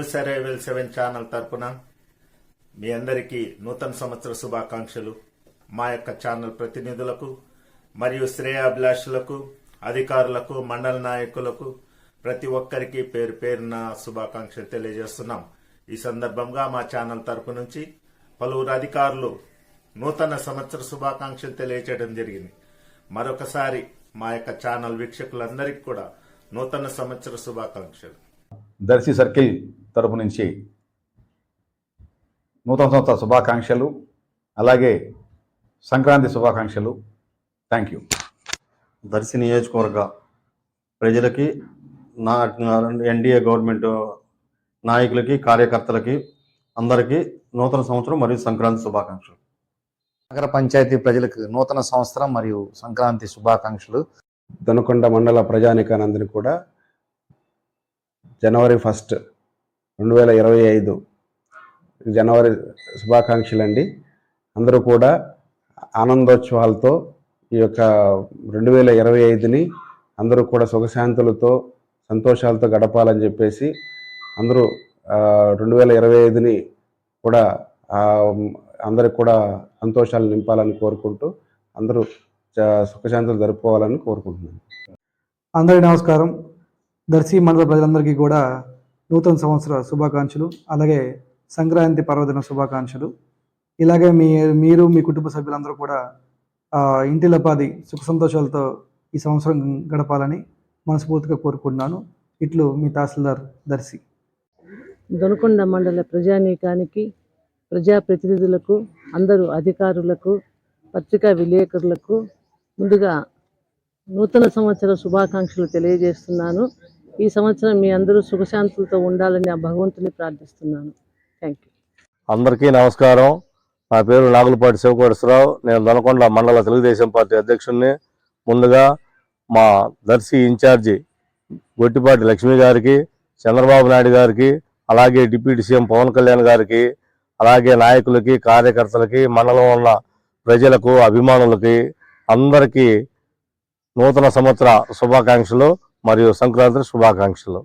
News arrival seven channel తరపున మీ అందరికీ నూతన సంవత్సర శుభాకాంక్షలు. మా యొక్క ఛానల్ ప్రతినిధులకు మరియు శ్రేయాభిలాషులకు అధికారులకు మండల నాయకులకు ప్రతి ఒక్కరికి పేరు పేరున శుభాకాంక్షలు తెలియజేస్తున్నాం. ఈ సందర్భంగా మా ఛానల్ తరపు నుంచి పలువురు అధికారులు నూతన సంవత్సర శుభాకాంక్షలు తెలియజేయడం జరిగింది. మరొకసారి మా యొక్క ఛానల్ వీక్షకులందరికీ కూడా నూతన సంవత్సర శుభాకాంక్షలు. దర్శి సర్కిల్ తరపు నుంచి నూతన సంవత్సర శుభాకాంక్షలు అలాగే సంక్రాంతి శుభాకాంక్షలు. థ్యాంక్ యూ దర్శి నియోజకవర్గ ప్రజలకి నా ఎన్డీఏ గవర్నమెంట్ నాయకులకి కార్యకర్తలకి అందరికీ నూతన సంవత్సరం మరియు సంక్రాంతి శుభాకాంక్షలు. నగర పంచాయతీ ప్రజలకు నూతన సంవత్సరం మరియు సంక్రాంతి శుభాకాంక్షలు. దొనకొండ మండల ప్రజానికానందరి కూడా జనవరి ఫస్ట్ రెండు వేల ఇరవై ఐదు. జనవరి శుభాకాంక్షలు అండి అందరూ కూడా ఆనందోత్సవాలతో ఈ యొక్క రెండు వేల ఇరవై ఐదుని అందరూ కూడా సుఖశాంతులతో సంతోషాలతో గడపాలని చెప్పేసి అందరూ రెండు వేల ఇరవై ఐదుని కూడా అందరికి కూడా సంతోషాలు నింపాలని కోరుకుంటూ అందరూ చ- సుఖశాంతులు జరుపుకోవాలని కోరుకుంటున్నాను. అందరికీ నమస్కారం. దర్శి మండల ప్రజలందరికీ కూడా నూతన సంవత్సర శుభాకాంక్షలు అలాగే సంక్రాంతి పర్వదిన శుభాకాంక్షలు. ఇలాగే మీ మీరు మీ కుటుంబ సభ్యులందరూ కూడా ఇంటిలపాది సుఖ సంతోషాలతో ఈ సంవత్సరం గడపాలని మనస్ఫూర్తిగా కోరుకుంటున్నాను. ఇట్లు మీ తహసీల్దార్ దర్శి. దొనకొండ మండల ప్రజానీకానికి ప్రజాప్రతినిధులకు అందరూ అధికారులకు పత్రికా విలేకరులకు ముందుగా నూతన సంవత్సర శుభాకాంక్షలు తెలియజేస్తున్నాను. ఈ సంవత్సరం మీ అందరూ సుఖశాంతులతో ఉండాలని ఆ భగవంతుని ప్రార్థిస్తున్నాను. థ్యాంక్ యూ అందరికీ నమస్కారం. నా పేరు నాగులపాటి శివకోటేశ్వరరావు. నేను దొనకొండ మండల తెలుగుదేశం పార్టీ అధ్యక్షుడిని. ముందుగా మా దర్శి ఇన్ఛార్జి గొట్టిపాటి లక్ష్మి గారికి చంద్రబాబు నాయుడు గారికి అలాగే డిప్యూటీ సీఎం పవన్ కళ్యాణ్ గారికి అలాగే నాయకులకి కార్యకర్తలకి మండలం ఉన్న ప్రజలకు అభిమానులకి అందరికీ నూతన సంవత్సర శుభాకాంక్షలు. మరియు సంక్రాంతి శుభాకాంక్షలు.